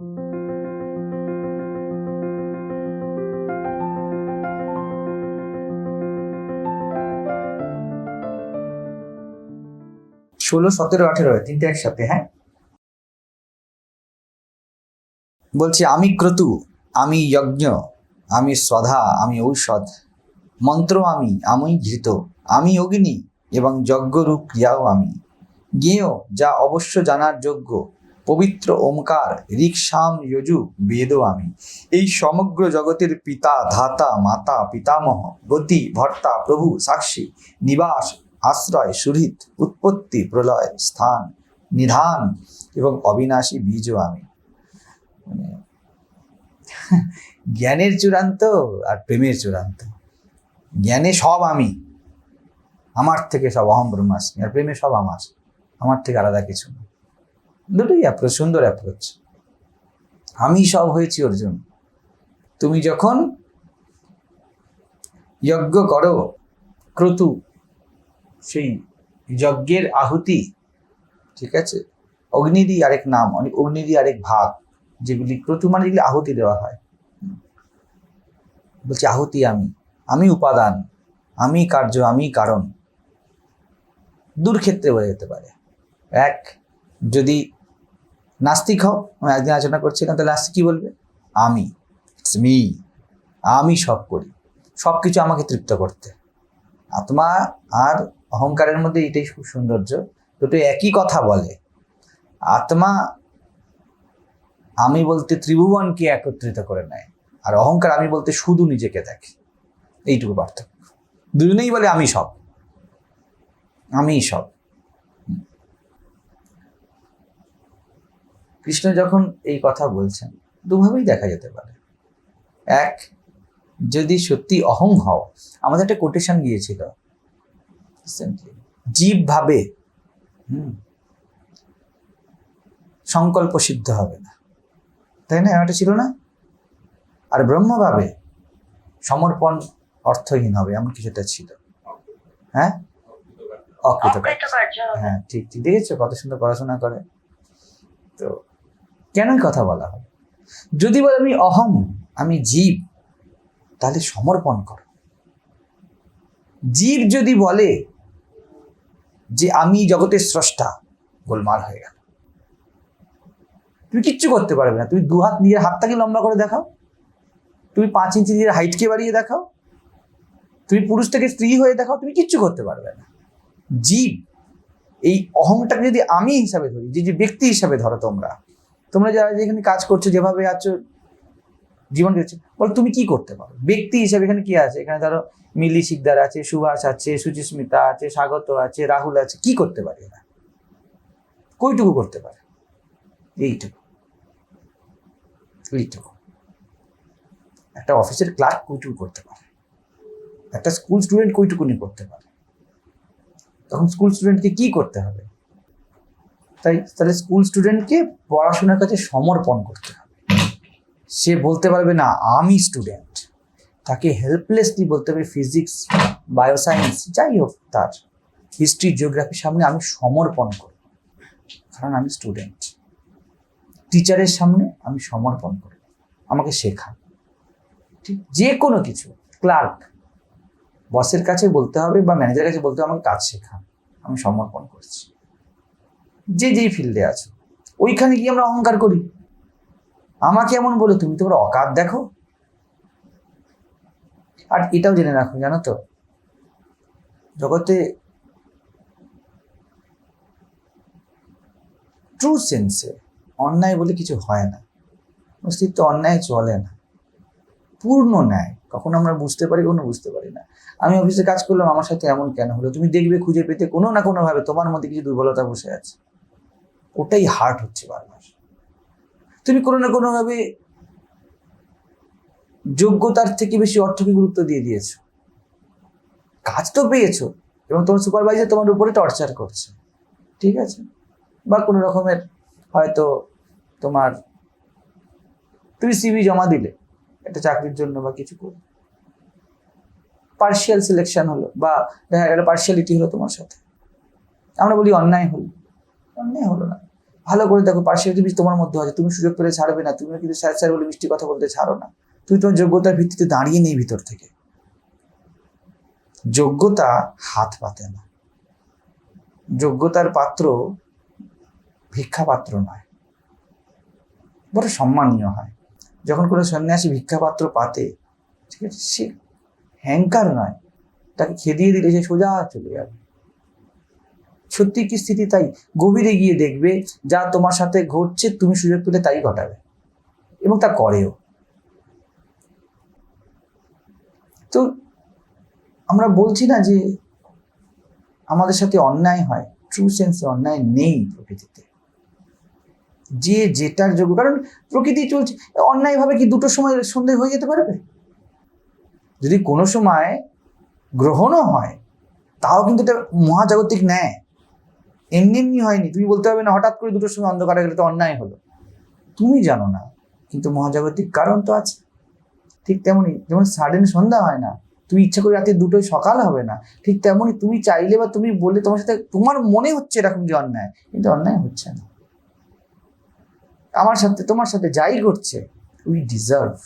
ষোলো, সতেরো, আঠেরো, তিনটে একসাথে হ্যাঁ? বলছি, আমি ক্রতু, আমি যজ্ঞ, আমি শ্রধা আমি ঔষধ। মন্ত্র আমি আমি ঘৃত আমি অগ্নি এবং যজ্ঞরূপ ক্রিয়াও আমি। জ্ঞেয় যা অবশ্য জানার যোগ্য পবিত্র ওমকার ঋক্সাম যজু বেদ আমি এই সমগ্র জগতের পিতা, ধাতা, মাতা, পিতামহ, গতি, ভর্তা, প্রভু, সাক্ষী, নিবাস, আশ্রয় সুহৃত উৎপত্তি, প্রলয়, স্থান, নিধান এবং অবিনাশী বীজও আমি মানে জ্ঞানের চূড়ান্ত আর প্রেমের চূড়ান্ত। জ্ঞানে সব আমি। আমার থেকে সব অহম ব্রহ্মাস্মি। আর প্রেমে সব আমার। আমার থেকে আলাদা কিছু না। দুটোই অ্যাপ্রোচ সুন্দর অ্যাপ্রোচ আমি সব হয়েছি অর্জুন তুমি যখন যজ্ঞ করো, ক্রতু, সেই যজ্ঞের আহুতি, ঠিক আছে? অগ্নিরই আরেক নাম অনেক অগ্নিরই আরেক ভাগ, যেগুলি ক্রতু মানে যেগুলি আহুতি দেওয়া হয়। বলছি, আহুতি আমি। আমি উপাদান, আমি কার্য, আমি কারণ। দূর ক্ষেত্রে যেতে পারে। এক, যদি নাস্তিক হও। আমি একদিন আলোচনা করছি করছিলাম তাহলে নাস্তিক কী বলবে? আমি। ইটস মি আমি সব করি। সব কিছু আমাকে তৃপ্ত করতে। আত্মা আর অহংকারের মধ্যে এটাই খুব সৌন্দর্য। দুটো একই কথা বলে। আত্মা আমি বলতে ত্রিভুবনকে একত্রিত করে নেয়। আর অহংকার আমি বলতে শুধু নিজেকে দেখে। এইটুকু পার্থক্য। দুজনেই বলে, আমি সব। আমি সব। কৃষ্ণ যখন এই কথা বলছেন দুভাবেই দেখা যেতে পারে। এক যদি সত্যি অহং হও আমাদের একটা কোটেশন গিয়েছিল জীব ভাবে হুম, সংকল্প সিদ্ধ হবে না। তাই না? এটা ছিল না? আর ব্রহ্ম ভাবে সমর্পণ অর্থহীন হবে এমন কিছুটা ছিল। হ্যাঁ? অকৃতকার্য। হ্যাঁ ঠিক ঠিক। দেখেছ? কত সুন্দর পড়াশোনা করে। তো কেনই কথা বলা হয়? যদি বলে আমি অহম, আমি জীব, তাহলে সমর্পণ করো। জীব যদি বলে যে আমি জগতের স্রষ্টা, গোলমাল হয়ে গেল। তুমি কিচ্ছু করতে পারবে না। তুমি দু হাত নিজের হাতটাকে লম্বা করে দেখাও। তুমি পাঁচ ইঞ্চি নিজের হাইটকে বাড়িয়ে দেখাও। তুমি পুরুষ থেকে স্ত্রী হয়ে দেখাও। তুমি কিচ্ছু করতে পারবে না। জীব, এই অহংটাকে যদি আমি হিসাবে ধরি, যে যে ব্যক্তি হিসাবে ধরো তোমরা তোমরা যারা যেখানে কাজ করছ, যেভাবে আছো, জীবন কাটছে বল তুমি কি করতে পারো? ব্যক্তি হিসাবে এখানে কি আছে? এখানে ধরো মিলি শিকদার আছে, সুভাষ আছে, সুচিস্মিতা আছে, স্বাগত আছে, রাহুল আছে, কি করতে পারে এরা? কইটুকু করতে পারে? এইটুকু। এইটুকু। একটা অফিসের ক্লার্ক কইটুকু করতে পারে। একটা স্কুল স্টুডেন্ট কইটুকুনি করতে পারে। তখন স্কুল স্টুডেন্টকে কি করতে হবে? তাই তাহলে স্কুল স্টুডেন্টকে পড়াশোনার কাছে সমর্পণ করতে হবে। সে বলতে পারবে, না, আমি স্টুডেন্ট তাকে হেল্পলেসলি বলতে হবে ফিজিক্স বায়োসায়েন্স যাই হোক তার হিস্ট্রি জিওগ্রাফির সামনে আমি সমর্পণ করব। কারণ আমি স্টুডেন্ট টিচারের সামনে আমি সমর্পণ করব। আমাকে শেখা ঠিক যে কোনো কিছু ক্লার্ক বসের কাছে বলতে হবে বা ম্যানেজারের কাছে বলতে হবে, আমাকে কাজ শেখা আমি সমর্পণ করছি। যে যেই ফিল্ডে আছো, ওইখানে গিয়ে আমরা অহংকার করি। আমাকে এমন বলে, তুমি তোমার অকাত দেখো। আর এটাও জেনে রাখো, জানো তো, জগতে ট্রু সেন্সে অন্যায় বলে কিছু হয় না। অস্তিত্ব অন্যায় চলে না। পূর্ণ ন্যায়, কখনো আমরা বুঝতে পারি, কখনো বুঝতে পারি না। আমি অফিসে কাজ করলাম, আমার সাথে এমন কেন হলো? তুমি দেখবে, খুঁজে পেতে কোনো না কোনোভাবে তোমার মধ্যে কিছু দুর্বলতা বসে আছে। ওটাই হার্ট হচ্ছে বারবার। তুমি কোনো না কোনোভাবে যোগ্যতার থেকে বেশি অর্থকে গুরুত্ব দিয়ে দিয়েছ। কাজ তো পেয়েছ এবং তোমার সুপারভাইজার তোমার উপরে টর্চার করছে। ঠিক আছে? বা কোনো রকমের হয়তো তোমার তুমি সিভি জমা দিলে, একটা চাকরির জন্য বা কিছু করে। পার্শিয়াল সিলেকশন হলো বা দেখা গেল পার্শিয়ালিটি হলো তোমার সাথে। আমরা বলি অন্যায় হলো। অন্যায় হলো না। ভালো করে দেখো পার্সিয়ালিটি তোমার মধ্যে আছে, তুমি সুযোগ পেলে ছাড়বে না তুমি কিন্তু স্যার স্যার বলে মিষ্টি কথা বলতে ছাড়ো না। তুমি তোমার যোগ্যতার ভিত্তিতে দাঁড়িয়ে নেই ভিতর থেকে। যোগ্যতা হাত পাতে না। যোগ্যতার পাত্র ভিক্ষা পাত্র নয়। বড় সম্মানীয় হয়। যখন কোনো সন্ন্যাসী ভিক্ষা পাত্র পাতে, ঠিক আছে, সে হ্যাঙ্কার নয়। তাকে খেদিয়ে দিলে সে সোজা চলে যাবে। সত্যি কি স্থিতি? তাই গভীরে গিয়ে দেখবে যা তোমার সাথে ঘটছে, তুমি সুযোগ পেলে তাই ঘটাবে। এবং তা করেও। তো আমরা বলছি না যে আমাদের সাথে অন্যায় হয়। ট্রু সেন্সে অন্যায় নেই প্রকৃতিতে। যে যেটার যোগ্য। কারণ প্রকৃতি চলছে। অন্যায়ভাবে কি দুটো সময় সন্ধে হয়ে যেতে পারবে? যদি কোনো সময় গ্রহণও হয়, তাও কিন্তু এটা মহাজাগতিক ন্যায়। এমনি এমনি হয়নি। তুমি বলতে পারবে না, হঠাৎ করে দুটোর সময় অন্ধকারে গেলে তো অন্যায় হলো। তুমি জানো না, কিন্তু মহাজাগতিক কারণ তো আছে। ঠিক তেমনই যেমন সাডেন সন্ধ্যা হয় না, তুমি ইচ্ছা করে রাতে দুটোই সকাল হবে না, ঠিক তেমনই তুমি চাইলে বা তুমি বললে তোমার সাথে, তোমার মনে হচ্ছে এরকম যে অন্যায়, কিন্তু অন্যায় হচ্ছে না। আমার সাথে, তোমার সাথে যাই ঘটছে উই ডিজার্ভ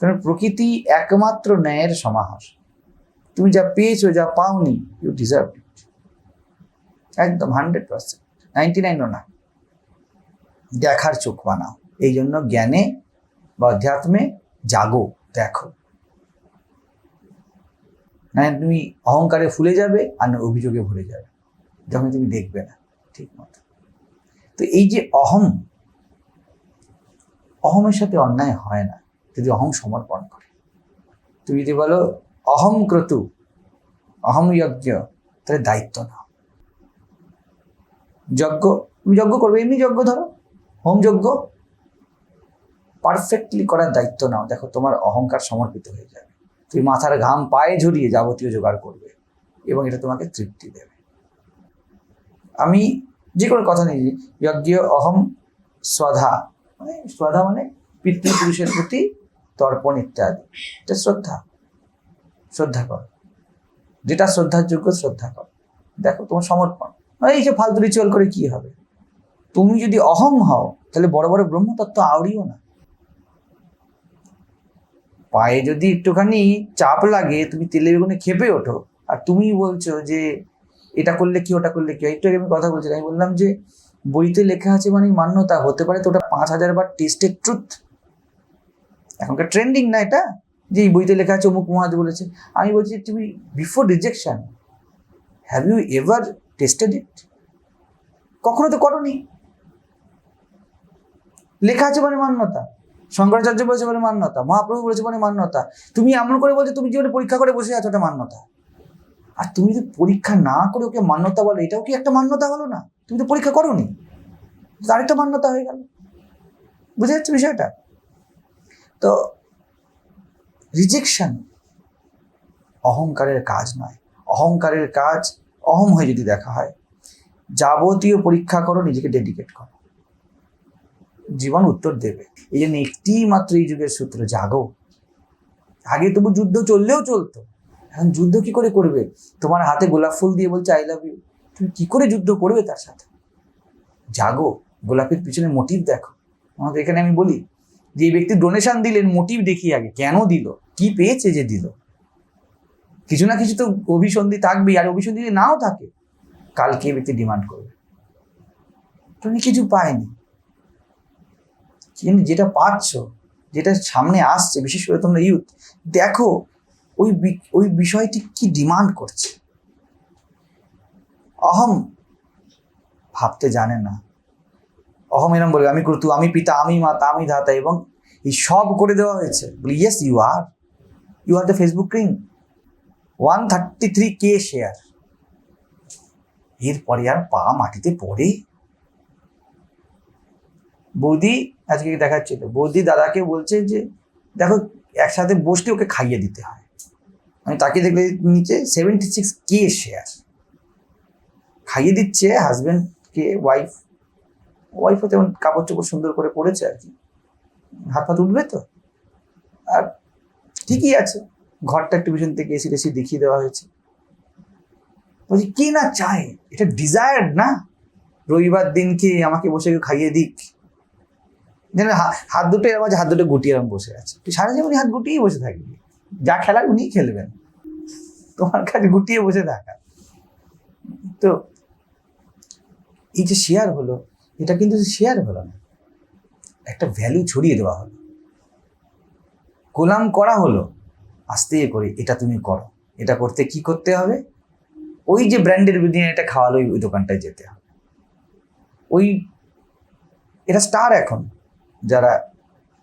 কারণ প্রকৃতি একমাত্র ন্যায়ের সমাহার। তুমি যা পেয়েছ, যা পাওনি ইউ ডিজার্ভ একদম হান্ড্রেড পার্সেন্ট। নাইনটি নাইনও না। দেখার চোখ বানাও। এই জন্য জ্ঞানে বা অধ্যাত্মে জাগো, দেখো। না তুমি অহংকারে ফুলে যাবে আর না অভিযোগে ভরে যাবে। যখন তুমি দেখবে না, ঠিক মতো। তো এই যে অহম, অহমের সাথে অন্যায় হয় না যদি অহং সমর্পণ করে। তুমি যদি বলো অহম ক্রতু, অহম যজ্ঞ তাহলে দায়িত্ব নাও। যজ্ঞ। তুমি যজ্ঞ করবে, এমনি যজ্ঞ ধরো। হোম যজ্ঞ। পারফেক্টলি করার দায়িত্ব নাও। দেখো, তোমার অহংকার সমর্পিত হয়ে যাবে। তুমি মাথার ঘাম পায়ে ঝরিয়ে যাবতীয় জোগাড় করবে এবং এটা তোমাকে তৃপ্তি দেবে। আমি যে কোনো কথা নিয়ে যজ্ঞ, অহম স্বধা মানে শ্রদ্ধা মানে পিতৃপুরুষের প্রতি তর্পণ ইত্যাদি। এটা শ্রদ্ধা। শ্রদ্ধা কর। যেটা শ্রদ্ধার যোগ্য শ্রদ্ধা কর। দেখো, তোমার সমর্পণ। এই যে ফালতু রিচুয়াল করে কি হবে? তুমি যদি অহং হও, তাহলে বড় বড় ব্রহ্মতত্ত্ব আওড়িও না। পায়ে যদি একটুখানি চাপ লাগে, তুমি তেলে বেগুনে খেপে ওঠো। আর তুমি বলছো যে, এটা করলে কি, ওটা করলে কি? একটু আগে আমি কথা বলছিলাম, আমি বললাম যে, বইতে লেখা আছে মানে মান্যতা, হতে পারে তো ওটা পাঁচ হাজার বার টেস্টেড ট্রুথ এখনকার ট্রেন্ডিং না এটা? যে এই বইতে লেখা আছে, অমুক মহাজ বলেছে। আমি বলছি তুমি before rejection have you ever tested it কখনো তো করনি। লেখা আছে মানে মান্যতা। শঙ্করাচার্য বলেছে বলে মান্যতা। মহাপ্রভু বলেছে মানে মান্যতা। তুমি এমন করে বলছো, তুমি জীবনে পরীক্ষা করে বসে আছো, ওটা মান্যতা। আর তুমি যদি পরীক্ষা না করে ওকে মান্যতা বলো, এটাও কি একটা মান্যতা হলো না? তুমি তো পরীক্ষা করোনি। আরেকটা মান্যতা হয়ে গেল। বুঝে যাচ্ছে বিষয়টা? তো রিজেকশন অহংকারের কাজ নয়। অহংকারের কাজ অহম হয়ে যদি দেখা হয়, যাবতীয় পরীক্ষা করো, নিজেকে ডেডিকেট করো। জীবন উত্তর দেবে। এই জন্য একটি মাত্র এই যুগের সূত্র, জাগো। আগে তবু যুদ্ধ চললেও চলতো। এখন যুদ্ধ কি করে করবে? তোমার হাতে গোলাপ ফুল দিয়ে বলছে আই লাভ ইউ তুমি কি করে যুদ্ধ করবে তার সাথে? জাগো। গোলাপের পিছনে মোটিভ দেখো। আমাদের এখানে আমি বলি যে, এই ব্যক্তি ডোনেশন দিলেন মোটিভ দেখি আগে। কেন দিল? কি পেয়েছে যে দিল? কিছু না কিছু তো অভিসন্ধি থাকবেই, আর অভিসন্ধি যদি নাও থাকে, কালকে ব্যক্তি ডিমান্ড করবে। তুমি কিছু পায়নি কিন্তু যেটা পাচ্ছ, যেটা সামনে আসছে, বিশেষ করে তোমরা ইউথ দেখো, ওই ওই বিষয়টি কি ডিমান্ড করছে? অহম ভাবতে জানে না। অহম এরম বলবে আমি করতু আমি পিতা, আমি মাতা, আমি ধাতা, এবং এই সব করে দেওয়া হয়েছে। বলি yes you are you are the Facebook king one thirty three K share এরপরে আর পা মাটিতে পড়ে। বৌদি, আজকে দেখাচ্ছিল বৌদি দাদাকে বলছে যে, দেখো, একসাথে বসলে ওকে খাইয়ে দিতে হয়। আমি তাকে দেখলে নিচে সেভেন্টি সিক্স কে শেয়ার খাইয়ে দিচ্ছে হাজব্যান্ডকে ওয়াইফ ওয়াইফও তেমন কাপড় চোপড় সুন্দর করে পরেছে আর কি। হাত পাত উঠবে তো? আর ঠিকই আছে। ঘরটা একটু পিছন থেকে এসি টেসি দেখিয়ে দেওয়া হয়েছে। বলছি কে না চায়? এটা ডিজায়ার্ড না? রবিবার দিনকে আমাকে বসে খাইয়ে দিক। যেন হাত দুটো এরকম আছে, হাত দুটো গুটিয়ে এরকম বসে আছে। তুই সারা জীবনই হাত গুটিয়েই বসে থাকবি। যা খেলার উনিই খেলবেন। তোমার কাছে গুটিয়ে বসে থাকা। তো এই যে শেয়ার হলো এটা কিন্তু শেয়ার হলো না। একটা ভ্যালু ছড়িয়ে দেওয়া হলো। গোলাম করা হলো। আস্তে করে এটা তুমি করো। এটা করতে কি করতে হবে? ওই যে ব্র্যান্ডের বিরিয়ানি এটা খাওয়ালো ওই- দোকানটায় যেতে হবে। ওই এটা স্টার এখন। যারা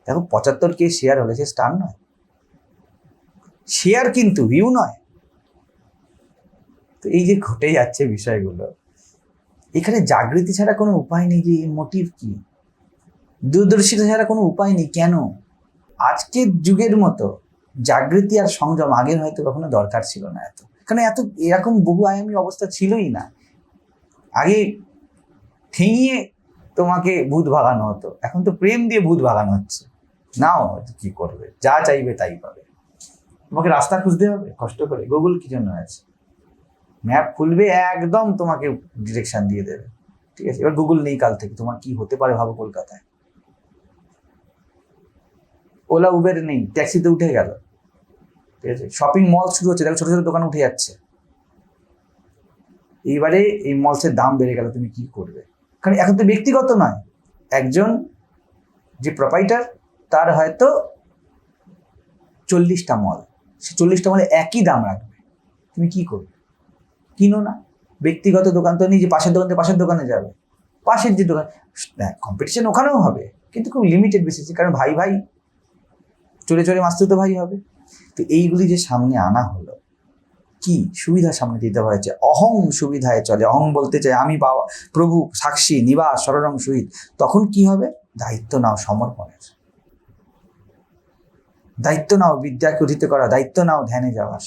দেখো পঁচাত্তর কে শেয়ার হলে সে স্টার নয়। শেয়ার কিন্তু ভিউ নয়। তো এই যে ঘটে যাচ্ছে বিষয়গুলো। এখানে জাগৃতি ছাড়া কোনো উপায় নেই যে মোটিভ কি? দূরদর্শিতা ছাড়া কোনো উপায় নেই কেন? আজকের যুগের মতো জাগৃতি আর সংযম আগের হয়তো কখনো দরকার ছিল না এত। কারণ এত, এরকম বহু আয়ামী অবস্থা ছিলই না। আগে ঠেঙিয়ে তোমাকে ভূত ভাগানো হতো। এখন তো প্রেম দিয়ে ভূত ভাগানো হচ্ছে। নাও, কি করবে? যা চাইবে তাই পাবে। তোমাকে রাস্তা খুঁজতে হবে, কষ্ট করে। গুগল কি জন্য আছে? ম্যাপ খুলবে, একদম তোমাকে ডিরেকশন দিয়ে দেবে। ঠিক আছে, এবার গুগল নেই কাল থেকে। তোমার কি হতে পারে ভাবো কলকাতায়। ওলা উবের নেই ট্যাক্সিতে উঠে গেল। ঠিক আছে? শপিং মল শুরু হচ্ছে, দেখো ছোট ছোট দোকান উঠে যাচ্ছে। এইবারে এই মলসের দাম বেড়ে গেল, তুমি কি করবে? কারণ এখন তো ব্যক্তিগত নয়। একজন যে প্রপাইটার তার হয়তো চল্লিশটা মল সে চল্লিশটা মলে একই দাম রাখবে। তুমি কি করবে? কিনো না। ব্যক্তিগত দোকান তো নেই যে পাশের দোকান থেকে পাশের দোকানে যাবে। পাশের যে দোকান কম্পিটিশন ওখানেও হবে, কিন্তু খুব লিমিটেড বেসিসে কারণ ভাই ভাই চলে চলে মাস্তুতো ভাই হবে। তো এইগুলি যে সামনে আনা হলো, কি সুবিধা সামনে দিতে হয়েছে? অহং সুবিধায় চলে। অহং বলতে চাই আমি, বাবা, প্রভু, সাক্ষী, নিবাস সররং সহিত। তখন কি হবে? দায়িত্ব নাও সমর্পণের। দায়িত্ব নাও বিদ্যাকে অধীত করা। দায়িত্ব নাও ধ্যানে যাওয়ার।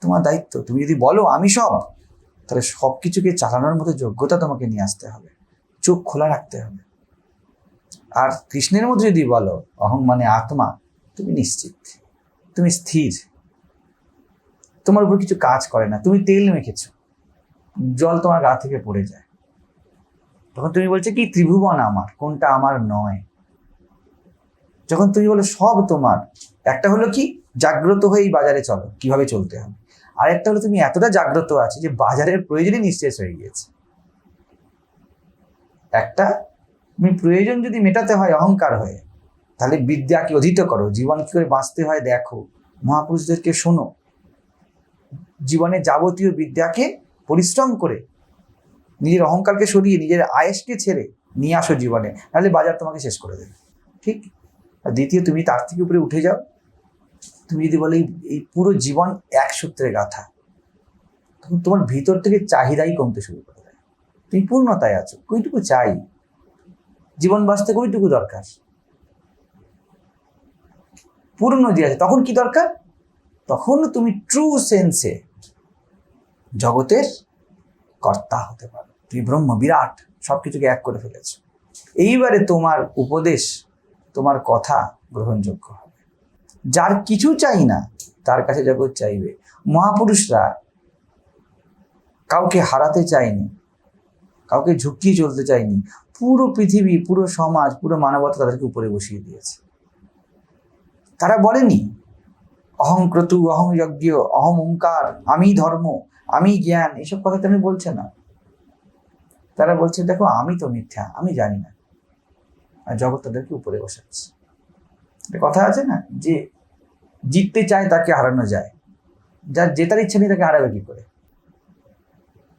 তোমার দায়িত্ব। তুমি যদি বলো, আমি সব, তাহলে সব কিছুকে চালানোর মতো যোগ্যতা তোমাকে নিয়ে আসতে হবে। চোখ খোলা রাখতে হবে। আর কৃষ্ণের মধ্যে যদি বলো, অহং মানে আত্মা, তুমি নিশ্চিত। তুমি স্থির। তোমার উপর কিছু কাজ করে না। তুমি তেল মেখেছো জল তোমার গা থেকে পড়ে যায়। তখন তুমি বলছো, কি ত্রিভুবন আমার? কোনটা আমার নয়? যখন তুমি বলো, সব তোমার। একটা হলো কি, জাগ্রত হয়েই বাজারে চলো, কীভাবে চলতে হবে। আর একটা হলো, তুমি এতটা জাগ্রত আছে যে বাজারের প্রয়োজনই নিঃশেষ হয়ে গিয়েছে। একটা, তুমি প্রয়োজন যদি মেটাতে হয়, অহংকার হয়ে তাহলে বিদ্যাকে অধীত করো জীবন কি করে বাঁচতে হয় দেখো, মহাপুরুষদেরকে শোনো। জীবনে যাবতীয় বিদ্যাকে পরিশ্রম করে, নিজের অহংকারকে সরিয়ে, নিজের আয়েসকে ছেড়ে নিয়ে আসো জীবনে, নাহলে বাজার তোমাকে শেষ করে দেবে। ঠিক? আর দ্বিতীয়, তুমি তার থেকে উপরে উঠে যাও। তুমি যদি বলে, এই- পুরো জীবন এক সূত্রে গাথা। তখন তোমার ভিতর থেকে চাহিদাই কমতে শুরু করে দেয়। তুমি পূর্ণতায় আছো, কইটুকু চাই। জীবন বাঁচতে কইটুকু দরকার। পূর্ণ যে আছে। তখন কি দরকার? তখন তুমি ট্রু সেন্সে জগতের কর্তা হতে পারো। তুমি ব্রহ্ম, বিরাট সব কিছুকে এক করে ফেলেছ। এইবারে তোমার উপদেশ, তোমার কথা গ্রহণযোগ্য হবে। যার কিছু চাই না, তার কাছে জগৎ চাইবে। মহাপুরুষরা কাউকে হারাতে চায়নি, কাউকে ঝুঁকিয়ে চলতে চায়নি। পুরো পৃথিবী, পুরো সমাজ, পুরো মানবতা তাদেরকে উপরে বসিয়ে দিয়েছে। তারা বলেনি, অহং ক্রতু, অহং যজ্ঞ অহম ওঙ্কার আমি ধর্ম, আমি জ্ঞান, এসব কথা তেমনি বলছে না। তারা বলছে, দেখো, আমি তো মিথ্যা, আমি জানি না। আর জগৎ তাদেরকে উপরে বসাচ্ছে। কথা আছে না, যে জিততে চায় তাকে হারানো যায়। যার জেতার ইচ্ছা নেই তাকে হারাবে কি করে?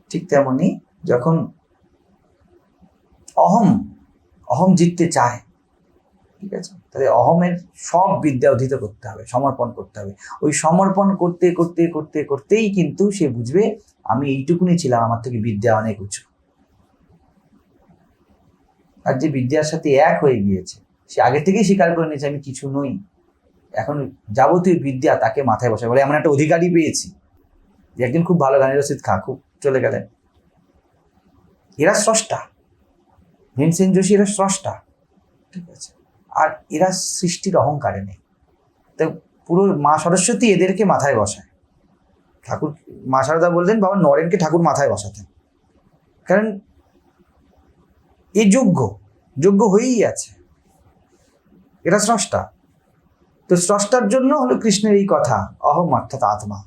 ঠিক তেমনি যখন অহম অহম জিততে চায় ঠিক আছে? তাহলে অহমের সব বিদ্যা অধীত করতে হবে, সমর্পণ করতে হবে। ওই সমর্পণ করতে করতে করতে, করতেই কিন্তু সে বুঝবে, আমি এইটুকুনি ছিলাম, আমার থেকে বিদ্যা অনেক উঁচু আর যে বিদ্যার সাথে এক হয়ে গিয়েছে, সে আগে থেকেই স্বীকার করে নিয়েছে, আমি কিছু নই। এখন যাবতীয় বিদ্যা তাকে মাথায় বসে বলে এমন একটা অধিকারই পেয়েছি যে একদিন খুব ভালো গানের রসিদ খা, খুব চলে গেলেন এরা স্রষ্টা। ভীমসেন যোশী এরা স্রষ্টা। ঠিক আছে? আর এরা সৃষ্টির অহংকারে নেই। তো পুরো মা সরস্বতী এদেরকে মাথায় বসায়। ঠাকুর, মা সারদা বললেন, বাবা নরেনকে ঠাকুর মাথায় বসাতেন কারণ এ যোগ্য যোগ্য হয়েই আছে। এটা স্রষ্টা। তো স্রষ্টার জন্য হলো কৃষ্ণের এই কথা, অহম অর্থাৎ আত্মা।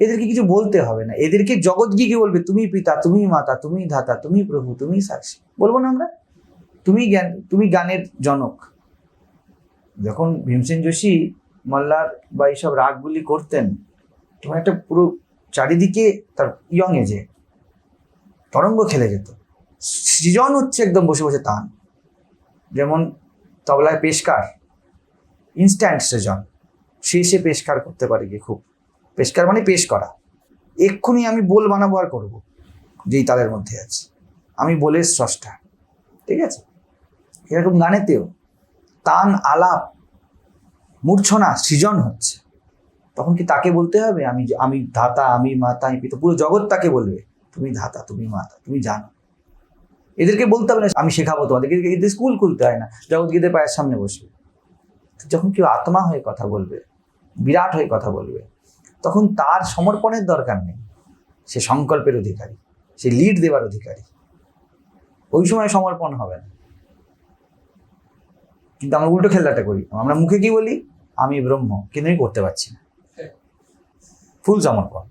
এদেরকে কিছু বলতে হবে না। এদেরকে জগৎ গিয়ে বলবে? তুমি পিতা তুমি মাতা তুমি ধাতা তুমি প্রভু তুমি সাক্ষী। বলব না আমরা? তুমি জ্ঞান, তুমি গানের জনক। যখন ভীমসেন যোশী, মল্লার বা এইসব রাগগুলি করতেন, তখন একটা পুরো চারিদিকে তার ইয়ং এজে, তরঙ্গ খেলে যেত। সৃজন হচ্ছে একদম বসে বসে তান। যেমন তবলায় পেশকার ইনস্ট্যান্ট সৃজন। সে সে পেশকার করতে পারে গিয়ে খুব। পেশকার মানে পেশ করা। এক্ষুনি আমি বোল বানাবো আর করব, যেই তাদের মধ্যে আছে। আমি বলে স্রষ্টা, ঠিক আছে? এরকম গানেতেও তান আলাপ, মূর্ছনা, সৃজন হচ্ছে। তখন কি তাকে বলতে হবে? আমি আমি ধাতা, আমি মাতা, আমি পিতা, পুরো জগৎ তাকে বলবে, তুমি ধাতা, তুমি মাতা, তুমি জানো। এদেরকে বলতে হবে না, আমি শেখাবো তোমাদেরকে। এদের স্কুল খুলতে হয় না জগৎ গীদের পায়ের সামনে বসবে। যখন কেউ আত্মা হয়ে কথা বলবে, বিরাট হয়ে কথা বলবে, তখন তার সমর্পণের দরকার নেই। সে সংকল্পের অধিকারী, সে লিড দেওয়ার অধিকারী। ওই সময় সমর্পণ হবে না। কিন্তু আমরা উল্টো খেলাটা করি। আমরা মুখে কি বলি? আমি ব্রহ্ম, কিন্তু আমি করতে পারছি না। ফুল সমর্পণ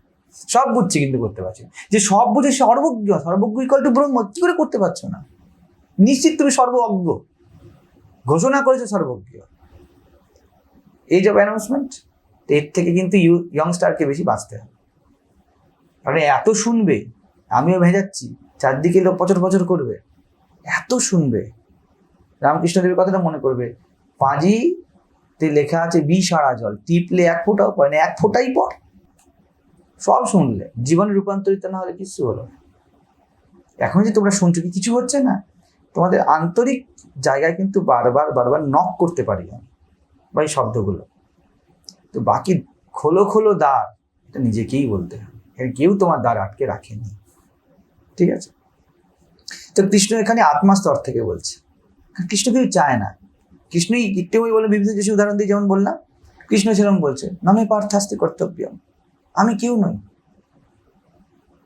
সব বুঝছি কিন্তু করতে পারছি না। যে সব বুঝে সর্বজ্ঞ সর্বজ্ঞ ইকাল টু ব্রহ্ম, কি করে করতে পারছ না? নিশ্চিত তুমি সর্বজ্ঞ। ঘোষণা করেছ সর্বজ্ঞ। এই যে অ্যানাউন্সমেন্ট এর থেকে কিন্তু ইউ ইয়ংস্টারকে বেশি বাঁচতে হবে। কারণ এত শুনবে, আমিও ভেজাচ্ছি, চারদিকে লোক পচর পচর করবে। এত শুনবে। রামকৃষ্ণদেবের কথাটা মনে করবে। পাঁজিতে লেখা আছে বিষাড়া জল। টিপলে এক ফোঁটাও পড়ে না, এক ফোঁটাই পড়। সব শুনলে। জীবনে রূপান্তরিত না হলে কিছু হলো এখন যে তোমরা শুনছো কি, কিছু হচ্ছে না? তোমাদের আন্তরিক জায়গায় কিন্তু বারবার বারবার নক করতে পারি আমি বা এই শব্দগুলো। তো বাকি খোলো খোলো দ্বার, এটা নিজেকেই বলতে হবে। কেউ তোমার দ্বার আটকে রাখেনি। ঠিক আছে? তো কৃষ্ণ এখানে আত্মা স্তর থেকে বলছে। কৃষ্ণ কেউ চায় না। কৃষ্ণই ওই বলে বিভিন্ন যে উদাহরণ দিয়ে যেমন বললাম, কৃষ্ণ সেরকম বলছে, নামে পার্থাস্তে কর্তব্য আমি কেউ নই।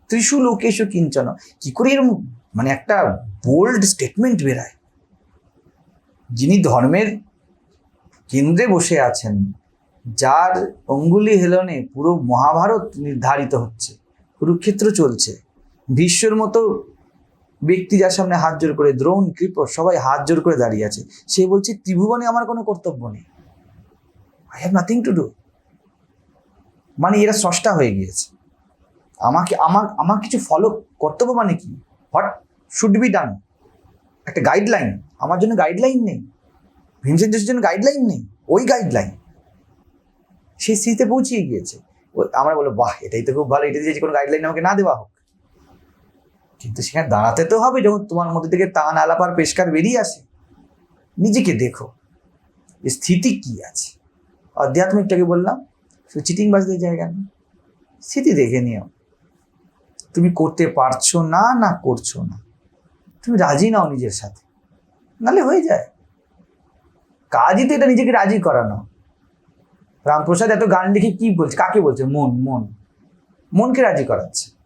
ত্রিশু লোকেশু কিঞ্চন। কি করে এরকম মানে একটা বোল্ড স্টেটমেন্ট বেরায়? যিনি ধর্মের কেন্দ্রে বসে আছেন, যার অঙ্গুলি হেলনে পুরো মহাভারত নির্ধারিত হচ্ছে, কুরুক্ষেত্র চলছে ভীষ্মর মতো ব্যক্তি যার সামনে হাত জোর করে দ্রোণ কৃপ সবাই হাত জোর করে দাঁড়িয়ে আছে। সে বলছে, ত্রিভুবনে আমার কোনো কর্তব্য নেই। I have nothing to do মানে এরা স্রষ্টা হয়ে গিয়েছে। আমাকে, আমার আমার কিছু ফলো কর্তব্য মানে কি? হোয়াট শুড বি ডান একটা গাইডলাইন আমার জন্য গাইডলাইন নেই। ভীমসেন যোশীর জন্য গাইডলাইন নেই। ওই গাইডলাইন সেই স্মৃতিতে পৌঁছিয়ে গিয়েছে। আমরা বলো বাহ, এটাই তো খুব ভালো। এটা দিয়ে যে কোনো গাইডলাইন আমাকে না দেওয়া হোক। কিন্তু সেখানে দাঁড়াতে তো হবে যখন তোমার মধ্যে থেকে তান আলাপার পেশকার বেরিয়ে আসে। নিজেকে দেখো যে স্থিতি কি আছে। আধ্যাত্মিকটাকে বললাম, শুধু চিটিং বাজদের জায়গা নেই স্থিতি দেখে নিও। তুমি করতে পারছ না না করছ না। তুমি রাজি নাও নিজের সাথে। নালে হয়ে যায়। কাজই তো এটা নিজেকে রাজি করানো। রামপ্রসাদ এত গান লিখে কি বলছে? কাকে বলছে? মন মন। মনকে রাজি করাচ্ছে।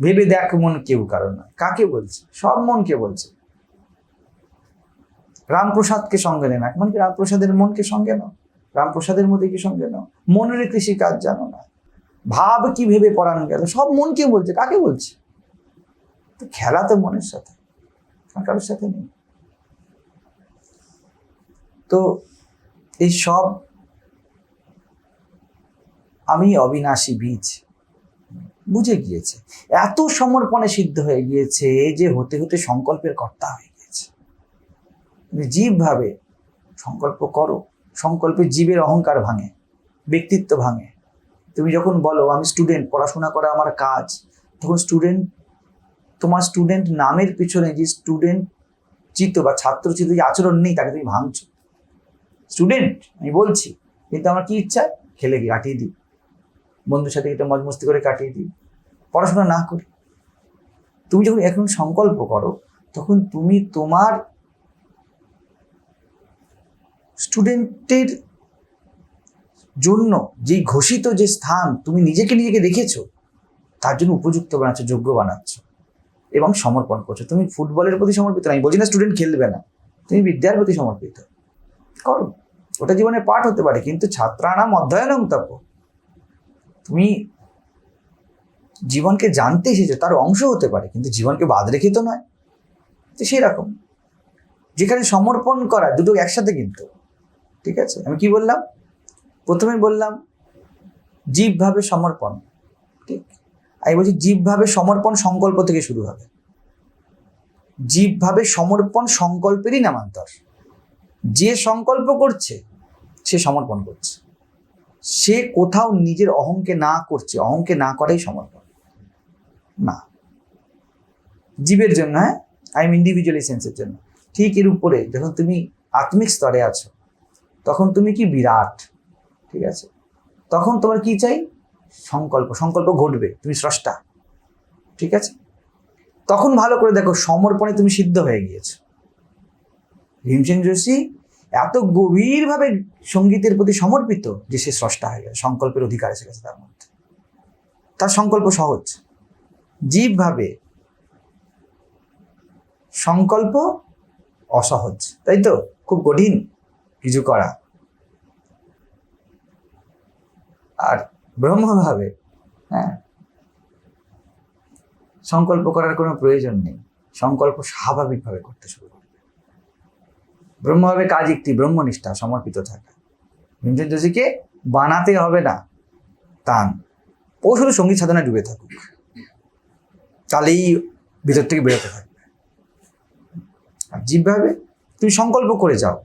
ভেবে দেখ মন কেউ কারণ নয়। কাকে বলছে? সব মনকে বলছে। রামপ্রসাদকে সঙ্গে নেন। এমনকি রামপ্রসাদের মনকে সঙ্গে নাও। রামপ্রসাদের মধ্যে কি সঙ্গে নাও? মনের কৃষি কাজ জানো না। ভাব কি ভেবে পড়ানো গেল? সব মনকে বলছে। কাকে বলছে? তো খেলা তো মনের সাথে। আর কারোর সাথে নেই। তো এই সব আমি অবিনাশী বীজ। বুঝে গিয়েছে। এত সমর্পণে সিদ্ধ হয়ে গিয়েছে যে হতে হতে সংকল্পের কর্তা হয়ে গিয়েছে। তুমি জীব ভাবে সংকল্প করো। সংকল্পে জীবের অহংকার ভাঙে, ব্যক্তিত্ব ভাঙে। তুমি যখন বলো, আমি স্টুডেন্ট পড়াশোনা করা আমার কাজ, তখন স্টুডেন্ট তোমার স্টুডেন্ট নামের পিছনে যে স্টুডেন্ট চিত্ত বা ছাত্রচিত্ত যে আচরণ নেই, তাকে তুমি ভাঙছো। স্টুডেন্ট আমি বলছি, কিন্তু আমার কি ইচ্ছা? খেলে গিয়ে কাটিয়ে দিই বন্ধুর সাথে এটা মজ মস্তি করে কাটিয়ে দিই। পড়াশোনা না করি। তুমি যখন এখন সংকল্প করো, তখন তুমি তোমার স্টুডেন্টের জন্য যেই ঘোষিত যে স্থান তুমি নিজেকে নিজেকে রেখেছো তার জন্য উপযুক্ত বানাচ্ছ, যোগ্য বানাচ্ছ এবং সমর্পণ করছ। তুমি ফুটবলের প্রতি সমর্পিত আমি বলছি না স্টুডেন্ট খেলবে না। তুমি বিদ্যার প্রতি সমর্পিত। করো। ওটা জীবনের পাঠ হতে পারে, কিন্তু ছাত্রানাম অধ্যয়নম তপ। তুমি জীবনকে জানতে এসেছ, তার অংশ হতে পারে, কিন্তু জীবনকে বাদ রেখে তো নয়। তো সেই রকম যেখানে সমর্পণ করা, দুটো একসাথে কিন্তু। ঠিক আছে? আমি কি বললাম? প্রথমে বললাম, জীবভাবে সমর্পণ। ঠিক? আমি বলছি, জীবভাবে সমর্পণ সংকল্প থেকে শুরু হবে। জীবভাবে সমর্পণ সংকল্পেরই নামান্তর। যে সংকল্প করছে, সে সমর্পণ করছে। সে কোথাও নিজের অহংকে না করছে, অহংকে না করাই সমর্পণ। না। জীবের জন্য হ্যাঁ? আই এম ইন্ডিভিজুয়ালি সেন্সের জন্য। ঠিক এর উপরে, যখন তুমি আত্মিক স্তরে আছো, তখন তুমি কি বিরাট? ঠিক আছে? তখন তোমার কি চাই? সংকল্প। সংকল্প ঘটবে, তুমি স্রষ্টা। ঠিক আছে? তখন ভালো করে দেখো, সমর্পণে তুমি সিদ্ধ হয়ে গিয়েছো। ভীমসেন যোশী এত গভীরভাবে সঙ্গীতের প্রতি সমর্পিত যে সে স্রষ্টা হয়ে গেছে সংকল্পের অধিকার এসে গেছে তার মধ্যে। তার সংকল্প সহজ। জীবভাবে সংকল্প অসহজ। তাই তো? খুব কঠিন কিছু করা। আর ব্রহ্মভাবে হ্যাঁ? সংকল্প করার কোনো প্রয়োজন নেই। সংকল্প স্বাভাবিকভাবে করতে শুরু করবে ব্রহ্মভাবে কাজ একটি ব্রহ্মনিষ্ঠা, সমর্পিত থাকা। ভীমসেন যোশীকে বানাতে হবে না। তান, ও শুধু সংগীত সাধনায় ডুবে থাকুক। তাহলেই ভিতর থেকে বেরোতে থাকবে আর জীবভাবে তুমি সংকল্প করে যাও।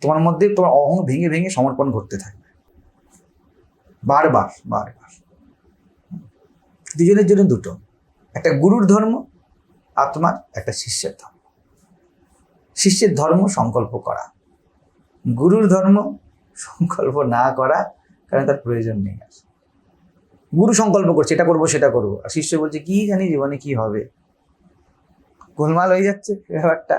তোমার মধ্যে তোমার অহং ভেঙে ভেঙে সমর্পণ করতে থাকবে। বারবার বারবার। দুজনের জন্য দুটো। একটা গুরুর ধর্ম আত্মার একটা শিষ্যের ধর্ম। শিষ্যের ধর্ম সংকল্প করা। গুরুর ধর্ম সংকল্প না করা কারণ তার প্রয়োজন নেই আর। গুরু সংকল্প করছে, এটা করব, সেটা করব। আর শিষ্য বলছে, কি জানি জীবনে কি হবে? গোলমাল হয়ে যাচ্ছে ব্যাপারটা।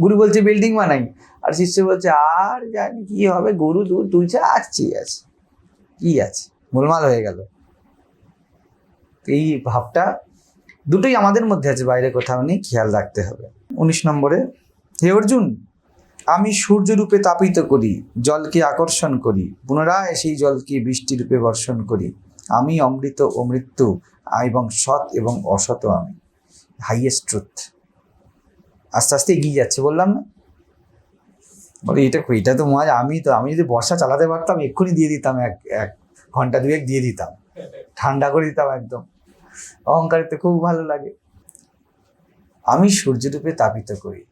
গুরু বলছে, বিল্ডিং বানাই। আর শিষ্য বলছে, আর জানি কি হবে? গরু দূর তুলছে আসছি আছে। কি আছে? গোলমাল হয়ে গেল। এই ভাবটা দুটোই আমাদের মধ্যে আছে, বাইরে কোথাও নেই, খেয়াল রাখতে হবে। উনিশ নম্বরে হে অর্জুন, আমি সূর্যরূপে তাপিত করি, জলকে আকর্ষণ করি, পুনরায় সেই জলকে বৃষ্টিরূপে বর্ষণ করি। আমি অমৃত ও মৃত্যু, এবং সৎ এবং অসৎ আমি। হাইয়েস্ট ট্রুথ আস্তে আস্তে এগিয়ে যাচ্ছে বললাম না? বলে, এটা এটা তো মজা আমি তো, আমি যদি বর্ষা চালাতে পারতাম, এক্ষুনি দিয়ে দিতাম, এক এক ঘণ্টা দুয়েক দিয়ে দিতাম। ঠান্ডা করে দিতাম একদম। অহংকারিতে খুব ভালো লাগে। আমি সূর্যরূপে তাপিত করি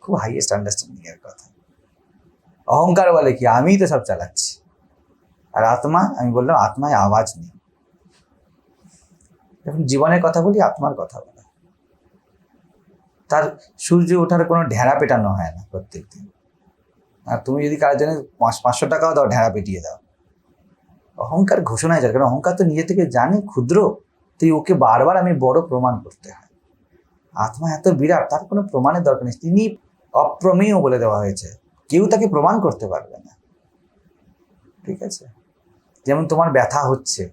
খুব হাইয়েস্ট আন্ডারস্ট্যান্ডিং এর কথা। অহংকার বলে কি, আমিই তো সব চালাচ্ছি। আর আত্মা, আমি বললাম, আত্মায় আওয়াজ নেই। যখন জীবনের কথা বলি, আত্মার কথা বলা। তার সূর্য ওঠার কোনো ঢেড়া পেটানো হয় না প্রত্যেক দিন আর তুমি যদি কারোর জন্য পাঁচ পাঁচশো টাকাও দাও, ঢেড়া পেটিয়ে দাও। অহংকার ঘোষণায় যায়। কারণ অহংকার তো নিজে থেকে জানে, ক্ষুদ্র। তুই ওকে বারবার আমি বড় প্রমাণ করতে হয়। আত্মা এত বিরাট তার কোনো প্রমাণের দরকার নেই। তিনি অপ্রমেয় বলে দেওয়া হয়েছে। কেউ তাকে প্রমাণ করতে পারবে না। ঠিক আছে? যেমন তোমার ব্যথা হচ্ছে।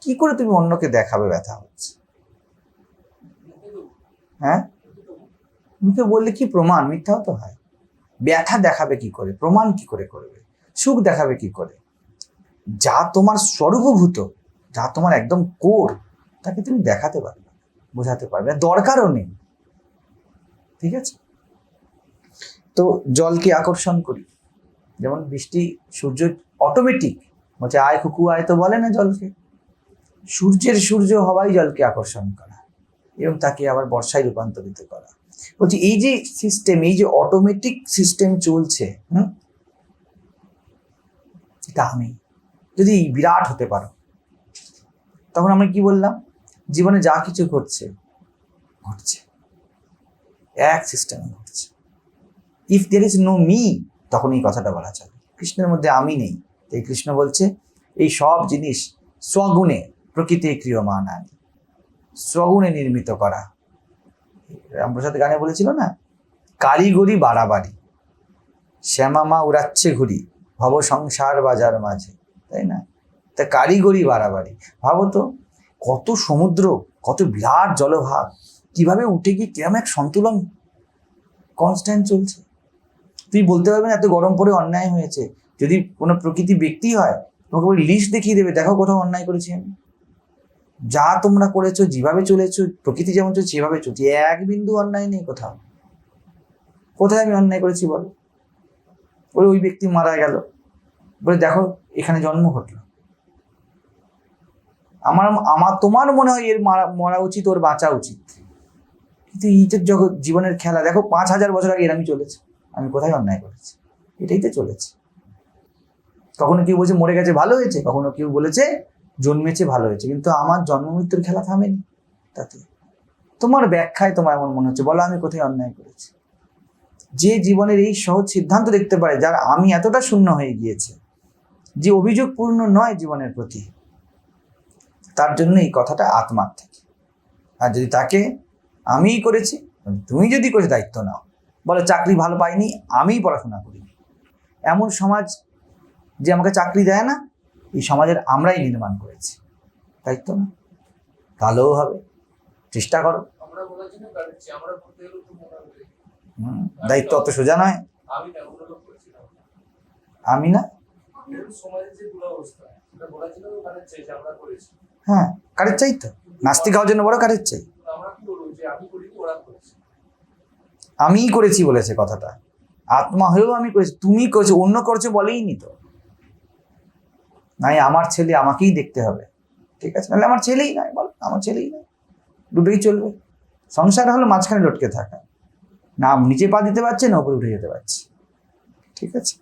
কি করে তুমি অন্যকে দেখাবে ব্যথা হচ্ছে? হ্যাঁ? মুখে বললে কি প্রমাণ? মিথ্যাও তো হয়। ব্যথা দেখাবে কি করে? প্রমাণ কি করে করবে? সুখ দেখাবে কি করে? যা তোমার স্বরূপভূত যা তোমার একদম কোর তাকে তুমি দেখাতে পারবে না, বোঝাতে পারবে। না, দরকারও নেই। ঠিক আছে? তো জলকে আকর্ষণ করি। যেমন বৃষ্টি সূর্য অটোমেটিক বলছে আয় কুকু আয় তো বলে না জলকে। সূর্যের সূর্য হওয়াই জলকে আকর্ষণ করা। এবং তাকে আবার বর্ষায় রূপান্তরিত করা। বলছি এই যে সিস্টেম এই যে অটোমেটিক সিস্টেম চলছে হুম? এটা আমি যদি বিরাট হতে পারো। তখন আমরা কি বললাম? জীবনে যা কিছু ঘটছে ঘটছে। এক সিস্টেমে ঘটছে। If there is no me তখন এই কথাটা বলা চলে। কৃষ্ণের মধ্যে আমি নেই। তাই কৃষ্ণ বলছে, এই সব জিনিস স্বগুণে প্রকৃতি ক্রিয়মান আনি। স্বগুণে নির্মিত করা। রামপ্রসাদ গানে বলেছিল না, কারিগরি বাড়াবাড়ি। শ্যামা মা উড়াচ্ছে ঘুরি ভব সংসার বাজার মাঝে। তাই না? তা কারিগরি বাড়াবাড়ি। ভাবো তো কত সমুদ্র, কত বিরাট জলভাগ, কীভাবে উঠে গিয়ে কিরম এক সন্তুলন কনস্ট্যান্ট চলছে? তুই বলতে পারবি না, এত গরম পরে অন্যায় হয়েছে। যদি কোনো প্রকৃতি ব্যক্তি হয়, তোমাকে লিস্ট দেখিয়ে দেবে, দেখো কোথাও অন্যায় করেছি আমি। যা তোমরা করেছ, যেভাবে চলেছো, প্রকৃতি যেমন চলছে, সেভাবে চলছে। এক বিন্দু অন্যায় নেই কোথাও। কোথায় আমি অন্যায় করেছি বলো ওই ব্যক্তি মারা গেল। বলে, দেখো, এখানে জন্ম ঘটলো। আমার আমার, তোমার মনে হয় এর মারা, মরা উচিত, ওর বাঁচা উচিত। কিন্তু এইটার জগৎ জীবনের খেলা, দেখো পাঁচ হাজার বছর আগে এরমই চলেছে। আমি কোথায় অন্যায় করেছি? এটাই তো চলেছে। কখনো কেউ বলছে মরে গেছে, ভালো হয়েছে? কখনো কেউ বলেছে জন্মেছে, ভালো হয়েছে। কিন্তু আমার জন্ম মৃত্যুর খেলা থামেনি তাতে। তোমার ব্যাখ্যায় তোমার এমন মনে হচ্ছে, বলো আমি কোথায় অন্যায় করেছি? যে জীবনের এই সহজ সিদ্ধান্ত দেখতে পারে, যার আমি এতটা শূন্য হয়ে গিয়েছে, যে অভিযোগপূর্ণ নয় জীবনের প্রতি। তার জন্য এই কথাটা আত্মার থেকে। আর যদি তাকে আমিই করেছি তুমি যদি করে দায়িত্ব নাও। বলে চাকরি ভালো পাইনি আমিই পড়াশোনা করিনি। এমন সমাজ যে আমাকে চাকরি দেয় না এই সমাজের আমরাই নির্মাণ করেছি। দায়িত্ব না? ভালোও হবে। চেষ্টা করো। তো দায়িত্ব অত সোজা নয়। আমি না সমাজের যে সেটা বলার জন্য কাটাচ্ছে আমরা করেছি। হ্যাঁ কারের চাই তো। নাস্তিক হওয়ার জন্য বড় কারের চাই। আমিই করেছি বলেছে কথাটা। আত্মা হয়েও আমি করেছি। তুমি করেছ, অন্য করছ বলেই নি তো। নাই, আমার ছেলে আমাকেই দেখতে হবে। ঠিক আছে? নাহলে আমার ছেলেই নয় বল। আমার ছেলেই নয় দুটোই চলবে। সংসার হলো মাঝখানে লটকে থাকা। না নিচে পা দিতে পারছে না উপরে উঠে যেতে পারছে। ঠিক আছে?